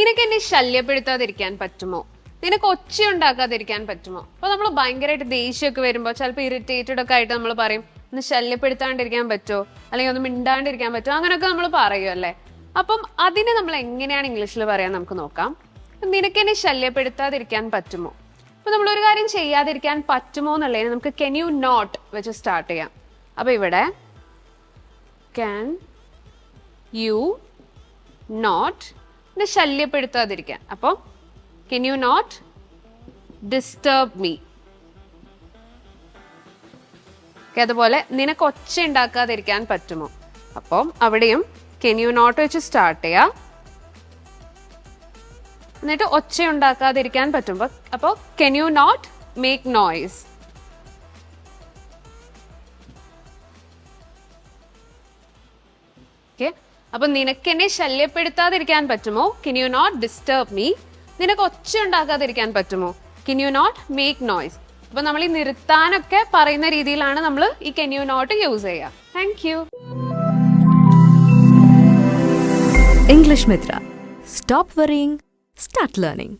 നിനക്ക് എന്നെ ശല്യപ്പെടുത്താതിരിക്കാൻ പറ്റുമോ? നിനക്ക് ഒച്ച ഉണ്ടാക്കാതിരിക്കാൻ പറ്റുമോ? അപ്പൊ നമ്മൾ ഭയങ്കരമായിട്ട് ദേഷ്യമൊക്കെ വരുമ്പോൾ ചിലപ്പോൾ ഇറിറ്റേറ്റഡ് ഒക്കെ ആയിട്ട് നമ്മൾ പറയും ഒന്ന് ശല്യപ്പെടുത്താണ്ടിരിക്കാൻ പറ്റുമോ അല്ലെങ്കിൽ ഒന്ന് മിണ്ടാണ്ടിരിക്കാൻ പറ്റുമോ അങ്ങനെയൊക്കെ നമ്മൾ പറയും അല്ലേ? അപ്പം അതിനെ നമ്മൾ എങ്ങനെയാണ് ഇംഗ്ലീഷിൽ പറയാൻ നമുക്ക് നോക്കാം. നിനക്ക് എന്നെ ശല്യപ്പെടുത്താതിരിക്കാൻ പറ്റുമോ? അപ്പൊ നമ്മൾ ഒരു കാര്യം ചെയ്യാതിരിക്കാൻ പറ്റുമോ എന്നുള്ളതിന് നമുക്ക് കെൻ യു നോട്ട് വെച്ച് സ്റ്റാർട്ട് ചെയ്യാം. അപ്പൊ ഇവിടെ ക്യാൻ യു നോട്ട് എന്നെ ശല്യപ്പെടുത്താതിരിക്കാൻ. അപ്പോൾ can you not disturb me അതുപോലെ നിനക്ക് ഒച്ച ഉണ്ടാക്കാതിരിക്കാൻ പറ്റുമോ? അപ്പം അവിടെയും കെൻ യു നോട്ട് വെച്ച് സ്റ്റാർട്ട് ചെയ്യാം. എന്നിട്ട് ഒച്ച ഉണ്ടാക്കാതിരിക്കാൻ പറ്റുമ്പോൾ അപ്പോൾ can you not make noise okay അപ്പൊ നിനക്ക് എന്നെ ശല്യപ്പെടുത്താതിരിക്കാൻ പറ്റുമോ? Can you not disturb me നിനക്ക് ഒച്ച ഉണ്ടാക്കാതിരിക്കാൻ പറ്റുമോ? Can you not make noise അപ്പൊ നമ്മൾ ഈ നിർത്താനൊക്കെ പറയുന്ന രീതിയിലാണ് നമ്മൾ ഈ കെൻ യു നോട്ട് യൂസ് ചെയ്യുക. Thank you English Mitra stop worrying start learning.